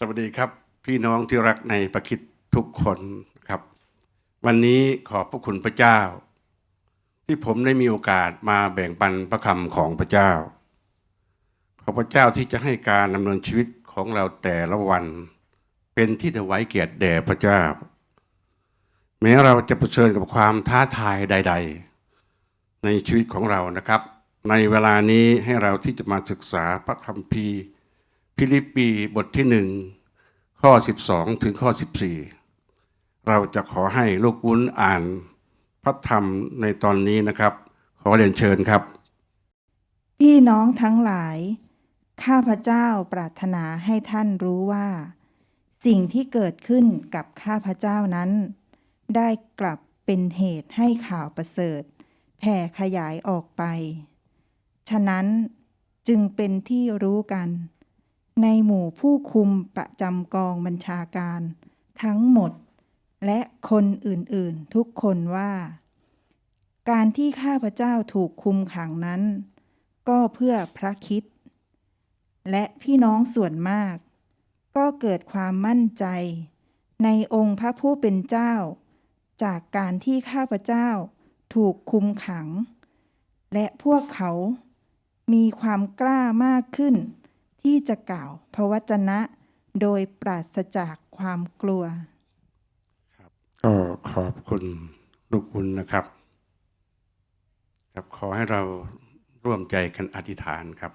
สวัสดีครับพี่น้องที่รักในประคิดทุกคนครับ วันนี้ขอบพระคุณพระเจ้า ที่ผมได้มีโอกาสมาแบ่งปันพระคำของพระเจ้า ขอพระเจ้าที่จะให้การดำเนินชีวิตของเราแต่ละวัน เป็นที่ถวายเกียรติแด่พระเจ้า แม้เราจะเผชิญกับความท้าทายใด ๆ ในชีวิตของเรานะครับ ในเวลานี้ให้เราที่จะมาศึกษาพระคัมภีร์ ฟิลิปปีบทที่หนึ่งข้อ 12 ถึงข้อ 14 เราจะขอให้ลูกวุ้นอ่านพระธรรมในตอนนี้นะครับ ขอเรียนเชิญครับ พี่น้องทั้งหลาย ข้าพเจ้าปรารถนาให้ท่านรู้ว่า สิ่งที่เกิดขึ้นกับข้าพเจ้านั้น ได้กลับเป็นเหตุให้ข่าวประเสริฐแผ่ขยายออกไป ฉะนั้นจึงเป็นที่รู้กัน ในหมู่ผู้คุมประจำกองบัญชาการ ทั้งหมด และคนอื่นๆ ทุกคนว่า การที่ข้าพเจ้าถูกคุมขังนั้น ก็เพื่อพระคิด และพี่น้องส่วนมาก ก็เกิดความมั่นใจ ในองค์พระผู้เป็นเจ้า จากการที่ข้าพเจ้าถูกคุมขัง และพวกเขามีความกล้ามากขึ้น ที่จะกล่าวพระวจนะโดยปราศจากความกลัวก็ขอบคุณลูกบุญนะครับ ครับขอให้เราร่วมใจกันอธิษฐานครับ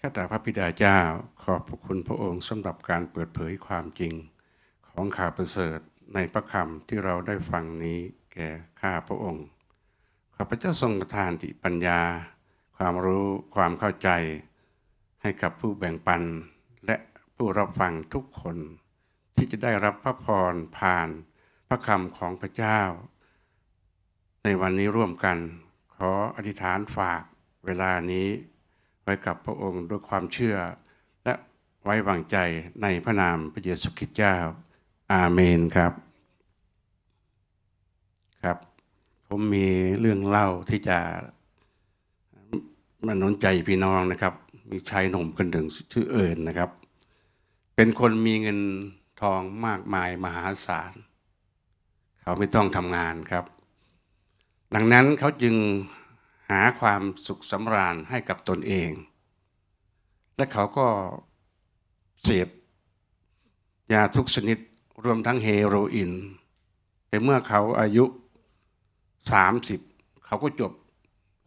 ข้าแต่พระบิดาเจ้าขอบพระคุณพระองค์สำหรับการเปิดเผยความจริง ของข่าวประเสริฐในพระคำที่เราได้ฟังนี้แก่ข้าพระองค์ข้าพเจ้าทรงประทานติปัญญา ความรู้ความเข้าใจ ให้กับผู้แบ่งปัน และผู้รับฟังทุกคน ที่จะได้รับพระพรผ่านพระคำของพระเจ้า ในวันนี้ร่วมกัน ขออธิษฐานฝากเวลานี้ ไว้กับพระองค์ด้วยความเชื่อ และไว้วางใจในพระนามพระเยซูคริสต์เจ้า อาเมนครับ ครับ ผมมีเรื่องเล่าที่จะมาหนุนใจพี่น้องนะครับ มีชายหนุ่มคนหนึ่งชื่อเอิญนะครับ เป็นคนมีเงินทองมากมายมหาศาล เขาไม่ต้องทำงานครับ ดังนั้นเขาจึงหาความสุขสำราญให้กับตนเอง และเขาก็เสพยาทุกชนิดรวมทั้งเฮโรอีนแต่เมื่อเขาอายุ 30 เขาก็จบ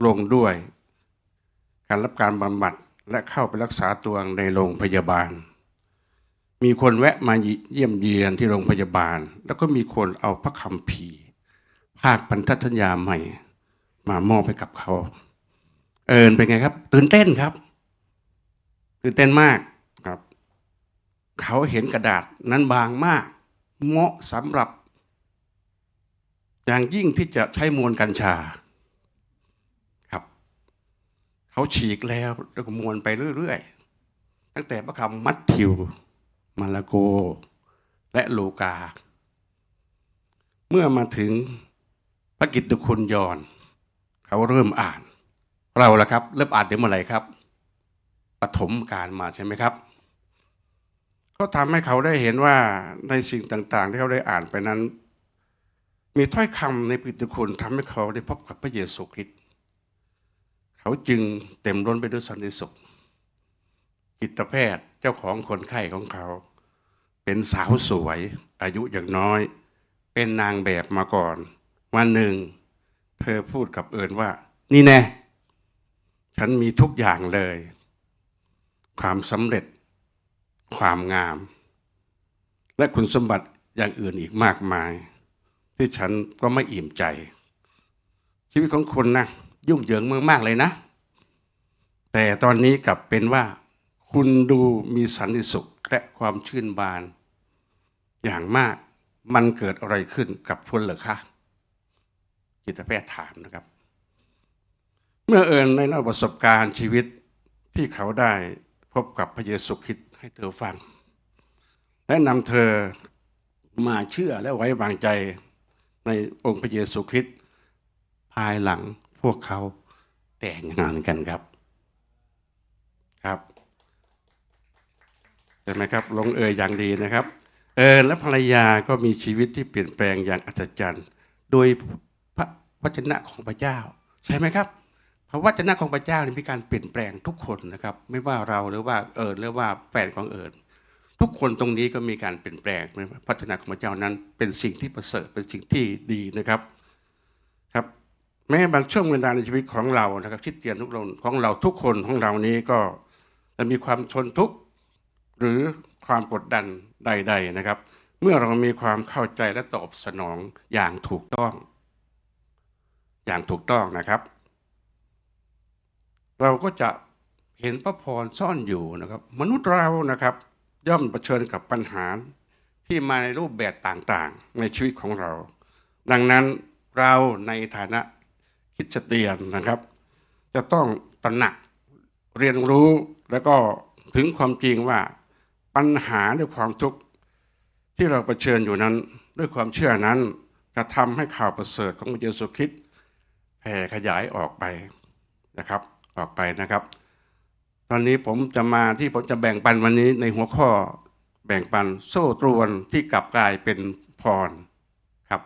ลงด้วย การรับการบำบัด และเข้าไปรักษาตัวในโรงพยาบาล มีคนแวะมาเยี่ยมเยียนที่โรงพยาบาล แล้วก็มีคนเอาพระคำภีภาคพันธัญญาใหม่ มามอบให้กับเขา เอิญเป็นไงครับ ตื่นเต้นครับ ตื่นเต้นมากครับ เขาเห็นกระดาษนั้นบางมาก เหมาะสำหรับ อย่างยิ่งที่จะใช้มวลกัญชา เขาฉีกแล้วแล้วก็มวลไปเรื่อยๆ ตั้งแต่พระคำมัทธิว มาระโก และลูกา เมื่อมาถึงพระกิตติคุณยอน เขาเริ่มอ่าน เราละครับ เริ่มอ่านถึงเมื่อไหร่ครับปฐมการมาใช่ไหมครับ ก็ทำให้เขาได้เห็นว่าในสิ่งต่าง ๆ ที่เขาได้อ่านไปนั้น มีถ้อยคำในพระกิตติคุณทำให้เขาได้พบกับพระเยซูคริสต์ เขาจึงเต็มล้นไปด้วยสันติสุข จิตแพทย์เจ้าของคนไข้ของเขา เป็นสาวสวย อายุอย่างน้อย เป็นนางแบบมาก่อน วันหนึ่ง เธอพูดกับเอิญว่า นี่แน่ ฉันมีทุกอย่างเลย ความสำเร็จ ความงาม และคุณสมบัติอย่างอื่นอีกมากมาย ที่ฉันก็ไม่อิ่มใจ ชีวิตของคุณนะ ยุ่งเหยิงมากๆเลยนะ แต่ตอนนี้กลับเป็นว่า คุณดูมีสันติสุขและความชื่นบาน อย่างมากมันเกิดอะไรขึ้นกับคุณเหรอคะจิตแพทย์ถามนะครับ เมื่อเอิญในเล่าประสบการณ์ชีวิตที่เขาได้พบกับพระเยซูคริสต์ให้เธอฟัง และนำเธอมาเชื่อและไว้วางใจในองค์พระเยซูคริสต์ภายหลัง วกเขาแต่งงานกันครับ ครับช่ไหมครับ ลงเอยอย่างดีนะครับ เออและภรรยาก็มีชีวิตที่เปลี่ยนแปลงอย่างอัศจรรย์ โดยพระวจนะของพระเจ้า ใช่ไหมครับพระวจนะของพระเจ้านี่มีการเปลี่ยนแปลงทุกคนนะครับ ไม่ว่าเราหรือว่าเอิญหรือว่าแฟนของเอิญทุกคนตรงนี้ก็มีการเปลี่ยนแปลงนะครับพระวจนะของพระเจ้านั้นเป็นสิ่งที่ประเสริฐเป็นสิ่งที่ดีนะครับ แม้บางช่วงเวลาในชีวิตของเรานะครับที่เตียนทุกคนของเราทุกคนของเรานี้ก็จะมีความทนทุกข์หรือความกดดันใด ๆนะครับ เมื่อเรามีความเข้าใจและตอบสนองอย่างถูกต้อง อย่างถูกต้องนะครับ เราก็จะเห็นพระพรซ่อนอยู่นะครับ มนุษย์เรานะครับ ย่อมเผชิญกับปัญหาที่มาในรูปแบบต่างๆ ในชีวิตของเรา ดังนั้นเราในฐานะ คิดเตียนนะครับ จะต้องตระหนักเรียนรู้แล้วก็ถึงความจริงว่าปัญหาด้วยความทุกข์ที่เราเผชิญอยู่นั้น ด้วยความเชื่อนั้นจะทำให้ข่าวประเสริฐของพระเยซูคริสต์แผ่ขยายออกไปนะครับ ออกไปนะครับ ตอนนี้ผมจะมาที่ผมจะแบ่งปันวันนี้ในหัวข้อแบ่งปันโซ่ตรวนที่กลับกลายเป็นพรครับ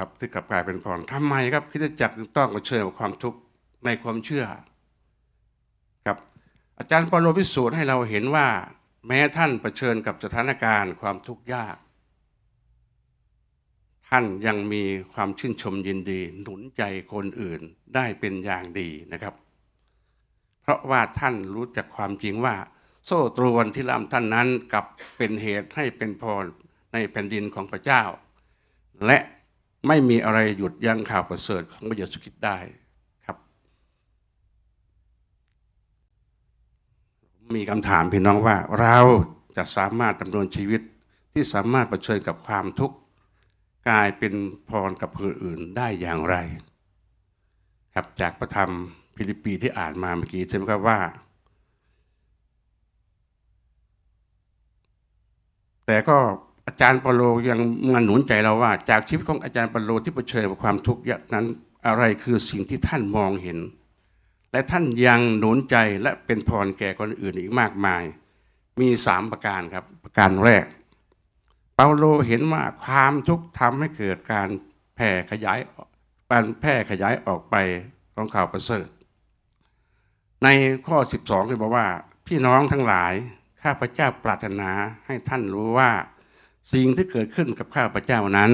ครับที่กลับกลายเป็นพรทำไมครับคริสตจักจึงต้องเผชิญกับความทุกข์ในความเชื่อครับอาจารย์ปาโลพิสูจน์ให้เราเห็นว่า แม้ท่านเผชิญกับสถานการณ์ความทุกข์ยาก ท่านยังมีความชื่นชมยินดี หนุนใจคนอื่นได้เป็นอย่างดีนะครับ เพราะว่าท่านรู้จักความจริงว่า โซ่ตรวนที่ลำท่านนั้นกลับเป็นเหตุให้เป็นพรในแผ่นดินของพระเจ้า และ ไม่มีอะไรหยุดยั้งข่าวประเสริฐของพระเยซูคริสต์ได้ครับ มีคำถามพี่น้องว่าเราจะสามารถดำเนินชีวิตที่สามารถเผชิญกับความทุกข์กลายเป็นพรกับคนอื่นได้อย่างไร ครับจากประธรรมฟิลิปปีที่อ่านมาเมื่อกี้ใช่ไหมครับว่า แต่ก็ อาจารย์เปาโลยังมาหนุนใจเราว่า จากชีวิตของอาจารย์เปาโลที่เผชิญกับความทุกข์ยากนั้นอะไรคือสิ่งที่ท่านมองเห็น และท่านยังหนุนใจและเป็นพรแก่คนอื่นอีกมากมาย มีสามประการครับ ประการแรก เปาโลเห็นว่าความทุกข์ทำให้เกิดการแผ่ขยายการแพร่ขยายออกไปของข่าวประเสริฐ ในข้อ 12ที่บอกว่า พี่น้องทั้งหลายข้าพเจ้าปรารถนาให้ท่านรู้ว่า สิ่งที่เกิดขึ้นกับข้าพเจ้านั้น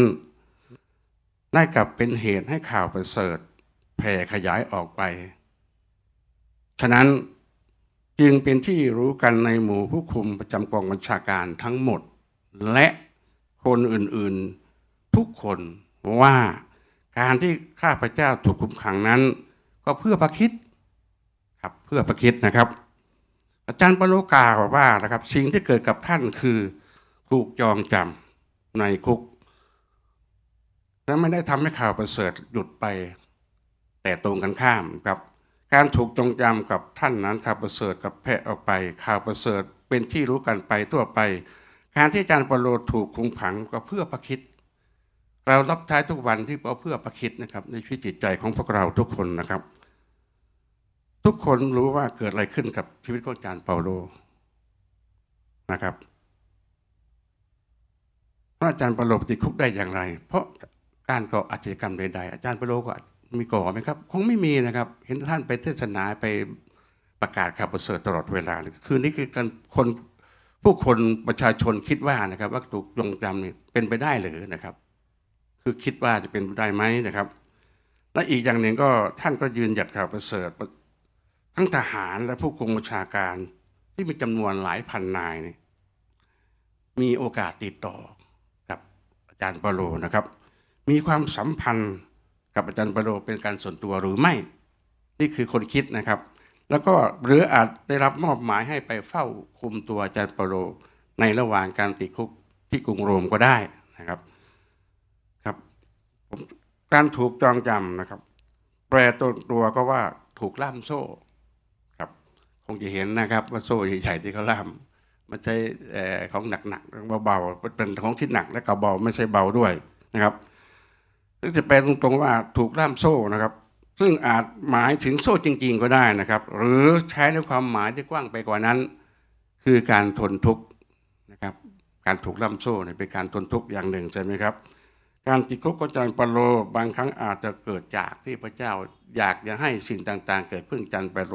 ได้กลับเป็นเหตุให้ข่าวประเสริฐแผ่ขยายออกไป ฉะนั้นจึงเป็นที่รู้กันในหมู่ผู้คุมประจำกองบัญชาการทั้งหมด และคนอื่นๆทุกคนว่าการที่ข้าพเจ้าถูกคุมขังนั้น ก็เพื่อพระคิดครับเพื่อพระคิดนะครับ อาจารย์ปาโลกล่าวว่านะครับ สิ่งที่เกิดกับท่านคือ ถูกจองจำในคุก และไม่ได้ทำให้ข่าวประเสริฐหยุดไป แต่ตรงกันข้ามครับ การถูกจองจำกับท่านนั้นข่าวประเสริฐกับแพร่ออกไป ข่าวประเสริฐเป็นที่รู้กันไปทั่วไป การที่อาจารย์เปาโลถูกคุมขังก็เพื่อพระคิดเรารับใช้ทุกวันที่เพื่อพระคิดนะครับ ในชีวิตจิตใจของพวกเราทุกคนนะครับ ทุกคนรู้ว่าเกิดอะไรขึ้นกับชีวิตของอาจารย์เปาโลนะครับ พระอาจารย์เปาโลติดคุกได้อย่างไร เพราะการก่ออาชญากรรมใดๆอาจารย์เปาโลก็มีก่อไหมครับ คงไม่มีนะครับ เห็นท่านไปเทศนาไปประกาศข่าวประเสริฐตลอดเวลาเลยคือนี่คือการคนผู้คนประชาชนคิดว่านะครับ ว่าถูกลงจำนี่เป็นไปได้หรือนะครับ คือคิดว่าจะเป็นไปได้ไหมนะครับ และอีกอย่างหนึ่งก็ท่านก็ยืนหยัดข่าวประเสริฐทั้งทหารและผู้คุมบัญชาการที่มีจำนวนหลายพันนายนี่มีโอกาสติดต่อ อาจารย์ปโลนะครับ มีความสัมพันธ์กับอาจารย์ปโลเป็นการส่วนตัวหรือไม่ นี่คือคนคิดนะครับ แล้วก็หรืออาจได้รับมอบหมายให้ไปเฝ้าคุมตัวอาจารย์ปโลในระหว่างการติดคุกที่กรุงโรมก็ได้นะครับครับการถูกจองจำนะครับ แปลตัวตัวก็ว่าถูกล่ามโซ่ครับ คงจะเห็นนะครับว่าโซ่ใหญ่ๆที่เขาล่าม มันใช้เอ่ของหนักๆเบาๆเป็นของที่หนักและก็เบาไม่ใช่เบาด้วยนะครับซึ่งจะแปลตรงๆว่าถูกล่ามโซ่นะครับ ซึ่งอาจหมายถึงโซ่จริง ๆ ก็ได้นะครับ หรือใช้ในความหมายที่กว้างไปกว่านั้น คือการทนทุกข์นะครับ การถูกล่ำโซ่เนี่ยเป็นการทนทุกข์อย่างหนึ่งใช่ไหมครับ การติดคุกของอาจารปโลบางครั้งอาจจะเกิดจากที่พระเจ้าอยากจะให้สิ่งต่างๆ เกิดเพึ่อจารย์ปาโล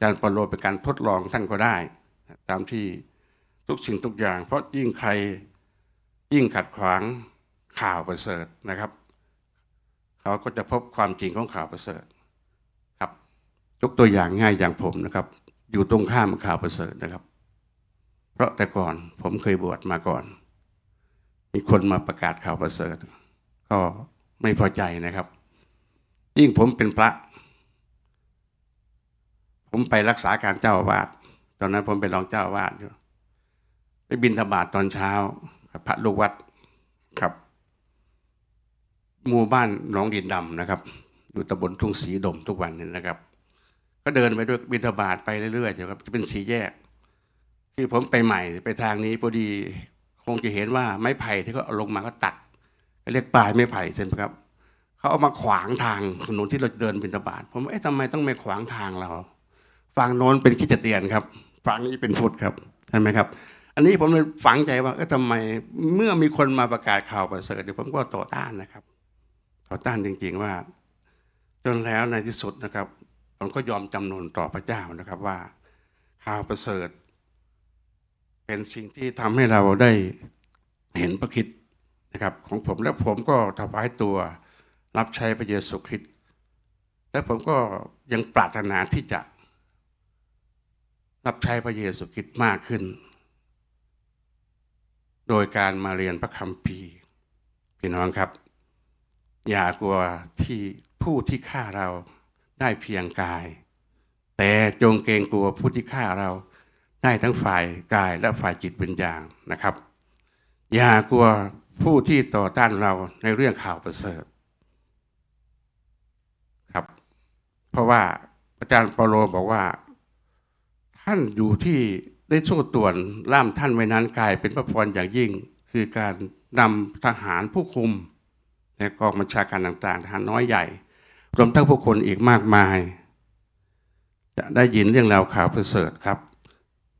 จารย์ปาโลเป็นการทดลองท่านก็ได้ ตามที่ ทุกสิ่งทุกอย่าง เพราะยิ่งใครยิ่งขัดขวางข่าวประเสริฐนะครับ เขาก็จะพบความจริงของข่าวประเสริฐครับยกตัวอย่างง่ายอย่างผมนะครับ อยู่ตรงข้ามข่าวประเสริฐนะครับ เพราะแต่ก่อนผมเคยบวชมาก่อน มีคนมาประกาศข่าวประเสริฐ ก็ไม่พอใจนะครับ ยิ่งผมเป็นพระ ผมไปรักษาการเจ้าอาวาสตอนนั้นผมเป็นรองเจ้าอาวาสอยู่ บินธบาตตอนเช้าพระลูกวัดครับ หมู่บ้านหนองดินดำนะครับ อยู่ตำบลทุ่งสีดมทุกวันนี้นะครับ ก็เดินไปด้วยบินธบาตไปเรื่อยๆเดี๋ยวครับ จะเป็นสีแยกคือผมไปใหม่ไปทางนี้พอดีคงจะเห็นว่าไม้ไผ่ที่เขาเอาลงมาก็ตัดเรียกปลายไม้ไผ่ใช่ไหมครับเขาเอามาขวางทางถนนที่เราเดินบินธบาตผมเอ๊ะทำไมต้องมาขวางทางเราฝั่งโน้นเป็นคิดเตียนครับฝั่งนี้เป็นฟุตครับใช่ไหมครับ อันนี้ผมเลยฝังใจว่าเอ๊ะทำไมเมื่อมีคนมาประกาศข่าวประเสริฐเดี๋ยวผมก็ต่อต้านนะครับต่อต้านจริง ๆว่า จนแล้วในที่สุดนะครับผมก็ยอมจำนนต่อพระเจ้านะครับว่า ข่าวประเสริฐ เป็นสิ่งที่ทำให้เราได้เห็นพระคิดนะครับ ของผมและผมก็ถวายตัวรับใช้พระเยซูคริสต์และผมก็ยังปรารถนาที่จะรับใช้พระเยซูคริสต์มากขึ้น โดยการมาเรียนพระคัมภีร์พี่น้องครับ อย่ากลัวที่ผู้ที่ฆ่าเราได้เพียงกาย แต่จงเกรงกลัวผู้ที่ฆ่าเราได้ทั้งฝ่ายกายและฝ่ายจิตวิญญาณนะครับ อย่ากลัวผู้ที่ต่อต้านเราในเรื่องข่าวประเสริฐครับ เพราะว่าอาจารย์เปาโลบอกว่า ท่านอยู่ที่ ได้โซ่ตรวนล่ามท่านไว้นั้นกลายเป็นพระพรอย่างยิ่ง คือการนำทหารผู้คุมในกองบัญชาการต่างๆทหารน้อยใหญ่ รวมทั้งผู้คนอีกมากมาย จะได้ยินเรื่องราวข่าวประเสริฐครับ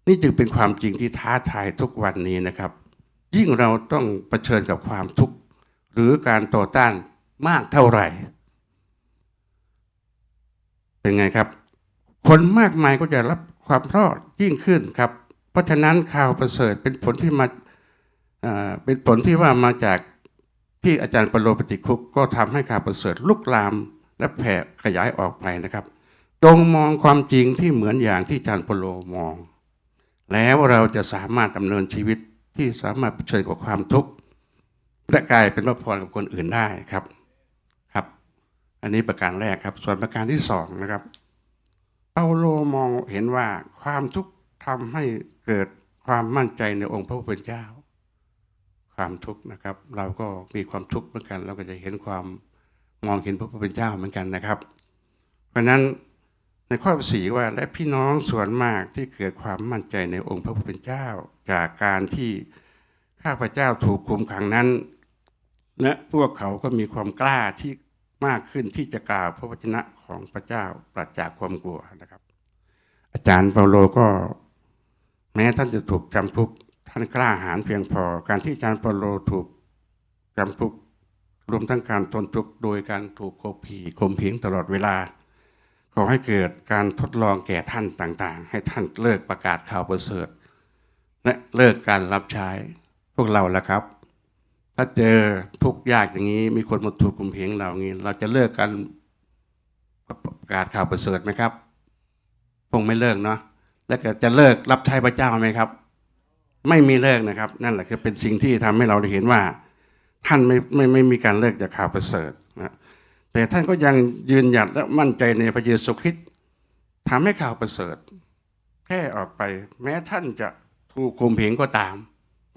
นี่จึงเป็นความจริงที่ท้าทายทุกวันนี้นะครับ ยิ่งเราต้องเผชิญกับความทุกข์หรือการต่อต้านมากเท่าไหร่ เป็นไงครับ คนมากมายก็จะรับความรอดยิ่งขึ้นครับ เพราะฉะนั้นข่าวประเสริฐเป็นผลที่มาเป็นผลที่ว่ามาจากที่อาจารย์ปรโลปฏิคุกก็ทำให้ข่าวประเสริฐลุกลามและแผ่ขยายออกไปนะครับจงมองความจริงที่เหมือนอย่างที่อาจารย์ปรโลมอง แล้วเราจะสามารถดำเนินชีวิตที่สามารถเผชิญกับความทุกข์และกลายเป็นพระพรกับคนอื่นได้ครับครับ อันนี้ประการแรกครับ ส่วนประการที่สองนะครับเปาโลมองเห็นว่าความทุกข์ ทำให้เกิดความมั่นใจในองค์พระผู้เป็นเจ้า ความทุกข์นะครับ เราก็มีความทุกข์เหมือนกัน เราก็จะเห็นความมองเห็นพระผู้เป็นเจ้าเหมือนกันนะครับ เพราะนั้นในข้อสีว่าและพี่น้องส่วนมากที่เกิดความมั่นใจในองค์พระผู้เป็นเจ้า จากการที่ข้าพเจ้าถูกคุมขังนั้นและพวกเขาก็มีความกล้าที่มากขึ้นที่จะกล่าวพระวจนะของพระเจ้าปราศจากความกลัวนะครับ อาจารย์เปาโลก็ แม้ท่านจะถูกจำคุกท่านกล้าหาญเพียงพอ การที่อาจารย์ปโลถูกจำคุกรวมทั้งการทนทุกข์โดยการถูกโคผีข่มเหงตลอดเวลา ขอให้เกิดการทดลองแก่ท่านต่างๆ ให้ท่านเลิกประกาศข่าวประเสริฐ และเลิกการรับใช้พวกเราแล้วครับ ถ้าเจอทุกข์ยากอย่างนี้ มีคนมาถูกข่มเหงเราอย่างนี้ เราจะเลิกการประกาศข่าวประเสริฐไหมครับ คงไม่เลิกเนาะ แล้วก็จะเลิกรับใช้พระเจ้าไหมครับ ไม่มีเลิกนะครับ นั่นแหละคือเป็นสิ่งที่ทำให้เราได้เห็นว่า ท่านไม่ไม่ไม่มีการเลิกจากข่าวประเสริฐนะแต่ท่านก็ยังยืนหยัดและมั่นใจในพระเยซูคริสต์ทำให้ข่าวประเสริฐแค่ออกไป แม้ท่านจะถูกข่มเหงก็ตาม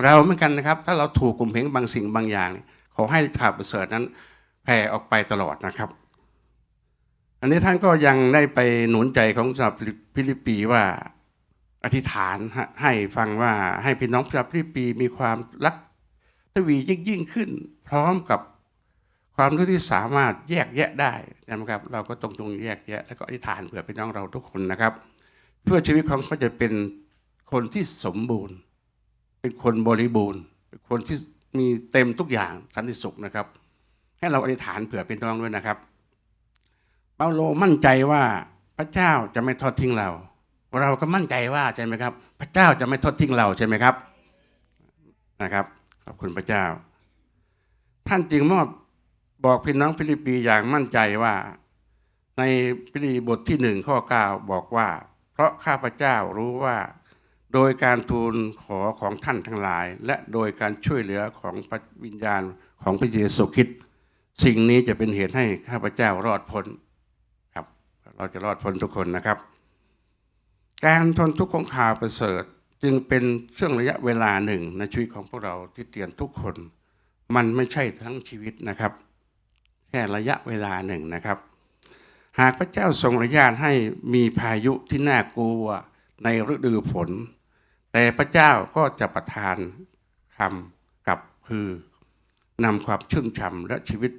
เราเหมือนกันนะครับ ถ้าเราถูกข่มเหงบางสิ่งบางอย่าง ขอให้ข่าวประเสริฐนั้นแผ่ออกไปตลอดนะครับอันนี้ท่านก็ยังได้ไปหนุนใจของชาวฟิลิปปีว่า อธิษฐานให้ฟังว่าให้พี่น้องชาวฟิปปีมีความรักทวียิ่งยิ่งขึ้น พร้อมกับความรู้ที่สามารถแยกแยะได้นะครับ เราก็ต้องจงแยกแยะ แล้วก็อธิษฐานเผื่อพี่น้องเราทุกคนนะครับ เพื่อชีวิตของเขาจะเป็นคนที่สมบูรณ์ เป็นคนบริบูรณ์ เป็นคนที่มีเต็มทุกอย่างสันติสุขนะครับ ให้เราอธิษฐานเผื่อพี่น้องด้วยนะครับ เปาโลมั่นใจว่าพระเจ้าจะไม่ทอดทิ้งเรา เราก็มั่นใจว่าใช่ไหมครับ พระเจ้าจะไม่ทอดทิ้งเราใช่ไหมครับนะครับ ขอบคุณพระเจ้า ท่านจึงมอบบอกพี่น้องฟิลิปปีอย่างมั่นใจว่า ในฟิลิปปีบทที่หนึ่งข้อเก้าบอกว่า เพราะข้าพเจ้ารู้ว่า โดยการทูลขอของท่านทั้งหลาย และโดยการช่วยเหลือของพระวิญญาณของพระเยซูคริสต์สิ่งนี้จะเป็นเหตุให้ข้าพเจ้ารอดพ้นครับ เราจะรอดพ้นทุกคนนะครับ การทนทุกข์ของข่าวประเสริฐ จึงเป็นช่วงระยะเวลาหนึ่งในชีวิตของพวกเราที่เตียนทุกคน มันไม่ใช่ทั้งชีวิตนะครับ แค่ระยะเวลาหนึ่งนะครับ หากพระเจ้าทรงอนุญาตให้มีพายุที่น่ากลัวในฤดูฝน แต่พระเจ้าก็จะประทานคำกับคือนำความชุ่มฉ่ำและชีวิต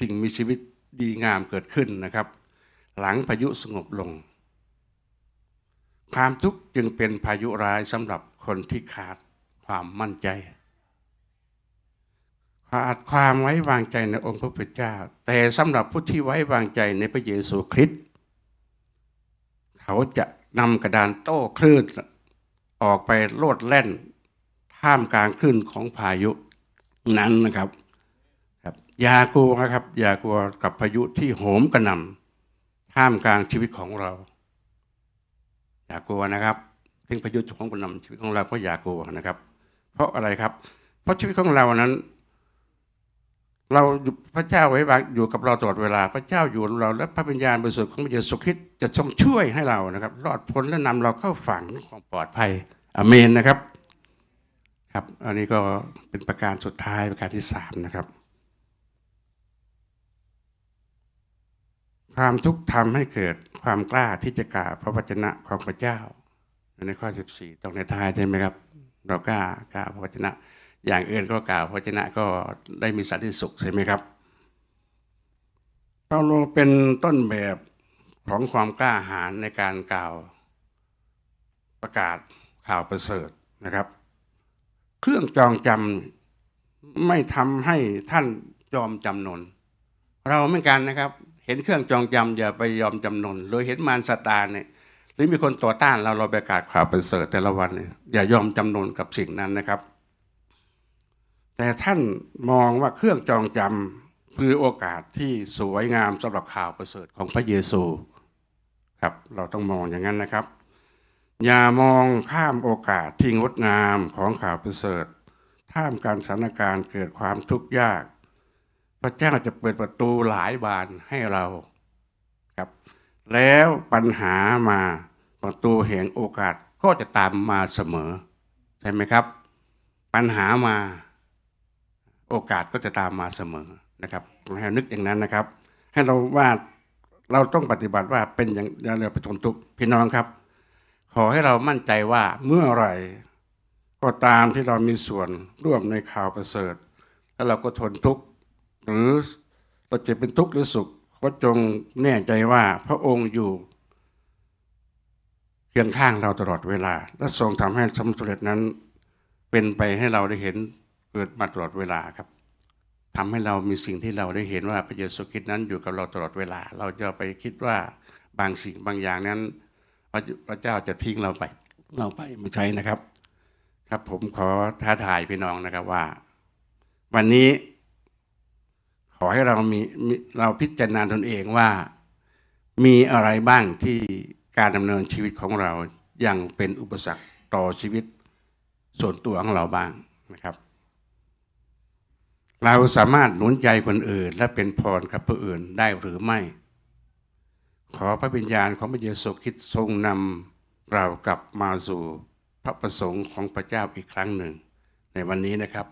สิ่งมีชีวิตดีงามเกิดขึ้นนะครับ หลังพายุสงบลง ความทุกข์จึงเป็นพายุร้ายสำหรับคนที่ขาดความมั่นใจ ขาดความไว้วางใจในองค์พระผู้เป็นเจ้า แต่สำหรับผู้ที่ไว้วางใจในพระเยซูคริสต์เขาจะนำกระดานโต้คลื่นออกไปโลดแล่นท่ามกลางคลื่นของพายุนั้นนะครับครับอย่ากลัวนะครับอย่ากลัวกับพายุที่โหมกระหน่ำท่ามกลางชีวิตของเราากลัวนะครับถึงพายุของกระหน่ำชีวิตของเราก็อย่ากลัวนะครับ เพราะอะไรครับ เพราะชีวิตของเรานั้น เราพระเจ้าไว้วางอยู่กับเราตลอดเวลา พระเจ้าอยู่กับเรา และพระวิญญาณบริสุทธิ์ของพระเยซูคริสต์จะทรงช่วยให้เรานะครับ รอดพ้นและนำเราเข้าฝั่งของปลอดภัยอเมนนะครับ ครับ อันนี้ก็เป็นประการสุดท้ายประการที่สามนะครับความทุกข์ทำให้เกิด ความกล้าที่จะกล่าวพระวจนะของพระเจ้า ในข้อ 14 ตรงในท้ายใช่ไหมครับ เรากล้ากล่าวพระวจนะ อย่างอื่นก็กล่าวพระวจนะก็ได้มีสันติสุขใช่ไหมครับเปาโลเป็นต้นแบบของความกล้าหาญในการกล่าวประกาศข่าวประเสริฐนะครับ เครื่องจองจำไม่ทำให้ท่านยอมจำนน เราเหมือนกันนะครับ เห็นเครื่องจองจำอย่าไปยอมจำนนหรือเห็นมารสตาเนี่ยหรือมีคนต่อต้านเราเราประกาศข่าวประเสริฐแต่ละวันเนี่ยอย่ายอมจำนนกับสิ่งนั้นนะครับ แต่ท่านมองว่าเครื่องจองจำคือโอกาสที่สวยงามสำหรับข่าวประเสริฐของพระเยซูครับ เราต้องมองอย่างนั้นนะครับ อย่ามองข้ามโอกาสที่งดงามของข่าวประเสริฐท่ามกลารสถานการณ์เกิดความทุกข์ยาก พระเจ้าจะเปิดประตูหลายบานให้เราครับ แล้วปัญหามาประตูแห่งโอกาสก็จะตามมาเสมอ ใช่ไหมครับ ปัญหามาโอกาสก็จะตามมาเสมอนะครับให้นึกอย่างนั้นนะครับ ให้เราว่าเราต้องปฏิบัติว่าเป็นอย่างเราไปทนทุกข์พี่น้องครับ ขอให้เรามั่นใจว่าเมื่อไรก็ตามที่เรามีส่วนร่วมในข่าวประเสริฐ แล้วเราก็ทนทุกข์ หรือเราจะเป็นทุกข์หรือสุข ก็จงแน่ใจว่าพระองค์อยู่เคียงข้างเราตลอดเวลา และทรงทำให้สำเร็จนั้นเป็นไปให้เราได้เห็นเกิดมาตลอดเวลาครับทำให้เรามีสิ่งที่เราได้เห็นว่าพระเยซูคริสต์นั้นอยู่กับเราตลอดเวลา เราจะไปคิดว่าบางสิ่งบางอย่างนั้น พระพระเจ้าจะทิ้งเราไปเราไปไม่ใช่นะครับ ครับผมขอท้าทายพี่น้องนะครับว่า วันนี้ ขอให้เรามีมเราพิจารณาตนเองว่ามีอะไรบ้างที่การดำเนินชีวิตของเรายังเป็นอุปสรรคต่อชีวิตส่วนตัวของเราบ้างนะครับ เราสามารถหนุนใจคนอื่น และเป็นพรกับผู้อื่นได้หรือไม่ ขอพระวิญญาณของพระเยซูคริสต์ทรงนำเรากลับมาสู่พระประสงค์ของพระเจ้าอีกครั้งหนึ่ง ในวันนี้นะครับ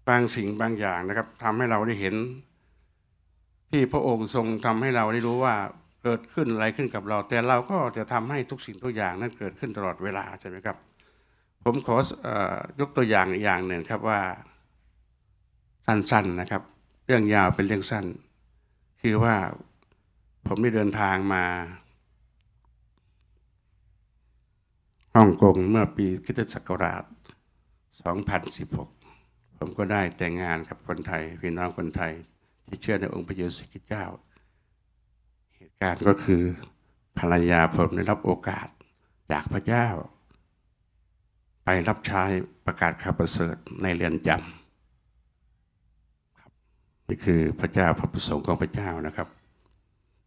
บางสิ่งบางอย่างนะครับทำให้เราได้เห็น ที่พระองค์ทรงทำให้เราได้รู้ว่าเกิดขึ้นอะไรขึ้นกับเรา แต่เราก็จะทำให้ทุกสิ่งทุกอย่างนั้นเกิดขึ้นตลอดเวลาใช่ไหมครับ ผมขออยกตัวอย่างอีกอย่างหนึ่งครับว่า สั้นๆนะครับ เรื่องยาวเป็นเรื่องสั้น คือว่าผมได้เดินทางมาฮ่องกงเมื่อปีคริสตศักราช 2016 ผมก็ได้แต่งงานกับคนไทยพี่น้องคนไทย ที่เชื่อในองค์พระเยซูคริสต์เจ้า เหตุการณ์ก็คือภรรยาผมได้รับโอกาสจากพระเจ้า ไปรับใช้ประกาศข่าวประเสริฐในเรือนจำครับนี่คือพระเจ้าพระประสงค์ของพระเจ้านะครับ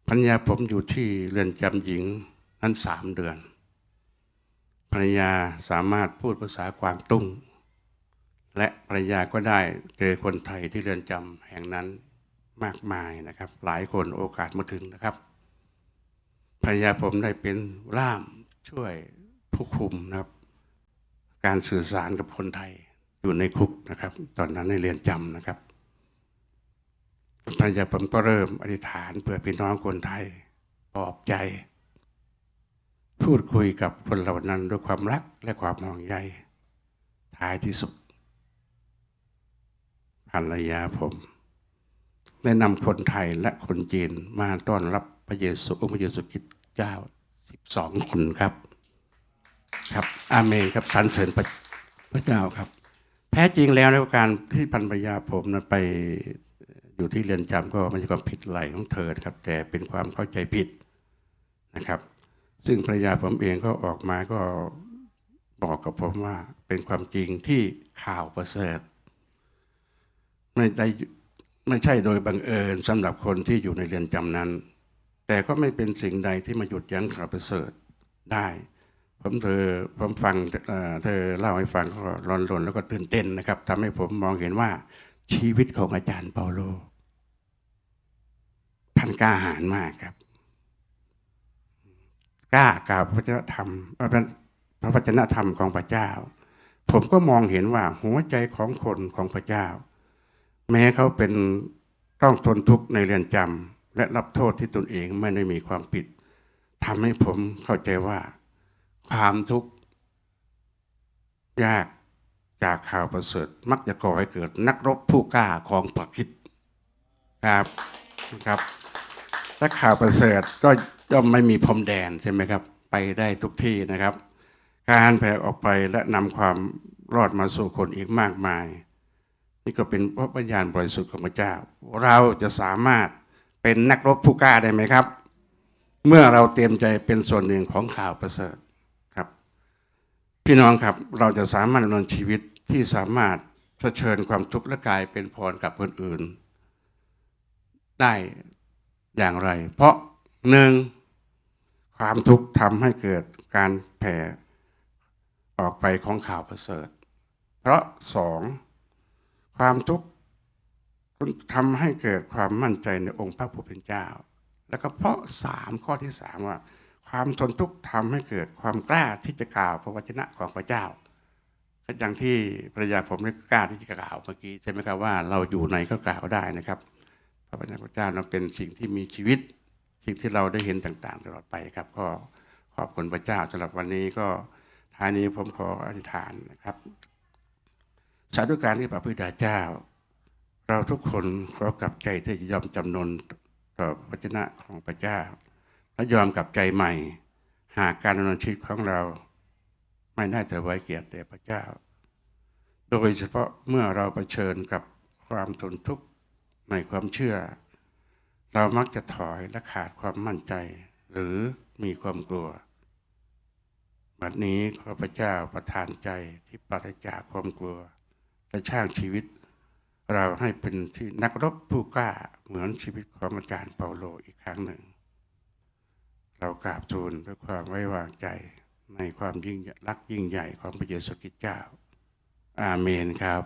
ภรรยาผมอยู่ที่เรือนจำหญิงนั้นสามเดือนภรรยาสามารถพูดภาษากวางตุ้ง และภรรยาก็ได้เจอคนไทยที่เรือนจำแห่งนั้นมากมายนะครับ หลายคนโอกาสมาถึงนะครับภรรยาผมได้เป็นล่ามช่วยผู้คุมนะครับ การสื่อสารกับคนไทยอยู่ในคุกนะครับ ตอนนั้นในเรือนจำนะครับภรรยาผมก็เริ่มอธิษฐานเพื่อพี่น้องคนไทยปลอบใจ พูดคุยกับคนเหล่านั้นด้วยความรักและความห่วงใยท้ายที่สุด ภรรยาผมได้นำคนไทยและคนจีนมาต้อนรับพระเยซูองค์พระเยซูคริสต์เจ้า12 คนครับ ครับอาเมนครับสรรเสริญพระเจ้าครับ แท้จริงแล้วในการที่ภรรยาผมนั้นไปอยู่ที่เรือนจำก็ไม่ใช่ความผิดอะไรของเธอครับ แต่เป็นความเข้าใจผิดนะครับ ซึ่งภรรยาผมเองก็ออกมาก็บอกกับผมว่าเป็นความจริงที่ข่าวประเสริฐ ไม่ได้ไม่ใช่โดยบังเอิญสำหรับคนที่อยู่ในเรือนจำนั้น แต่ก็ไม่เป็นสิ่งใดที่มาหยุดยั้งข่าวประเสริฐได้ผมเธอผมฟังเธอเล่าให้ฟังก็ร้อนรนแล้วก็ตื่นเต้นนะครับทำให้ผมมองเห็นว่าชีวิตของอาจารย์เปาโลท่านกล้าหาญมากครับ กล้ากล่าวพระวจนธรรมพระวจนธรรมของพระเจ้า ผมก็มองเห็นว่าหัวใจของคนของพระเจ้า แม้เขาเป็นต้องทนทุกข์ในเรือนจำและรับโทษที่ตนเองไม่ได้มีความผิดทำให้ผมเข้าใจว่า ความทุกข์ยากจากข่าวประเสริฐ มักจะก่อให้เกิดนักรบผู้กล้าของพระคิดครับครับและข่าวประเสริฐก็ย่อมไม่มีพรมแดนใช่ไหมครับ ไปได้ทุกที่นะครับ การแผ่ออกไปและนำความรอดมาสู่คนอีกมากมาย นี่ก็เป็นพระปัญญาบริสุทธิ์ของพระเจ้า เราจะสามารถเป็นนักรบผู้กล้าได้ไหมครับ เมื่อเราเตรียมใจเป็นส่วนหนึ่งของข่าวประเสริฐครับ พี่น้องครับเราจะสามารถดำเนินชีวิตที่สามารถเผชิญความทุกข์และกลายเป็นพรกับคนอื่น ได้อย่างไร เพราะหนึ่งความทุกข์ทำให้เกิดการแผ่ออกไปของข่าวประเสริฐ เพราะสอง ความทุกข์ทำให้เกิดความมั่นใจในองค์พระผู้เป็นเจ้า แล้วก็เพราะสามข้อที่สามว่า ความทนทุกข์ทำให้เกิดความกล้าที่จะกล่าวพระวจนะของพระเจ้าก็อย่างที่ภรรยาผมได้กล้าที่จะกล่าวเมื่อกี้ใช่ไหมครับว่าเราอยู่ไหนก็กล่าวได้นะครับ พระวจนะพระเจ้านั้นเป็นสิ่งที่มีชีวิต สิ่งที่เราได้เห็นต่างๆ ตลอดไปครับ ก็ขอบคุณพระเจ้าสำหรับวันนี้ก็ท้ายนี้ผมขออธิษฐานนะครับ สาธุการที่พระพุทธเจ้า เราทุกคนขอกลับใจที่จะยอมจำนนต่อพระวจนะของพระเจ้าและยอมกลับใจใหม่ หากการดำเนินชีวิตของเรา ไม่ได้แต่ไว้เกียรติแต่พระเจ้า โดยเฉพาะเมื่อเราเผชิญกับความทนทุกข์ในความเชื่อ เรามักจะถอยและขาดความมั่นใจ หรือมีความกลัวบัดนี้ขอพระเจ้าประทานใจที่ปราศจากความกลัว และช่างชีวิต เราให้เป็นที่นักรบผู้กล้าเหมือนชีวิตของอาจารย์เปาโลอีกครั้งหนึ่ง เรากราบทูลด้วยความไว้วางใจในความยิ่งรักยิ่งใหญ่ของพระเยซูคริสต์เจ้า อาเมนครับ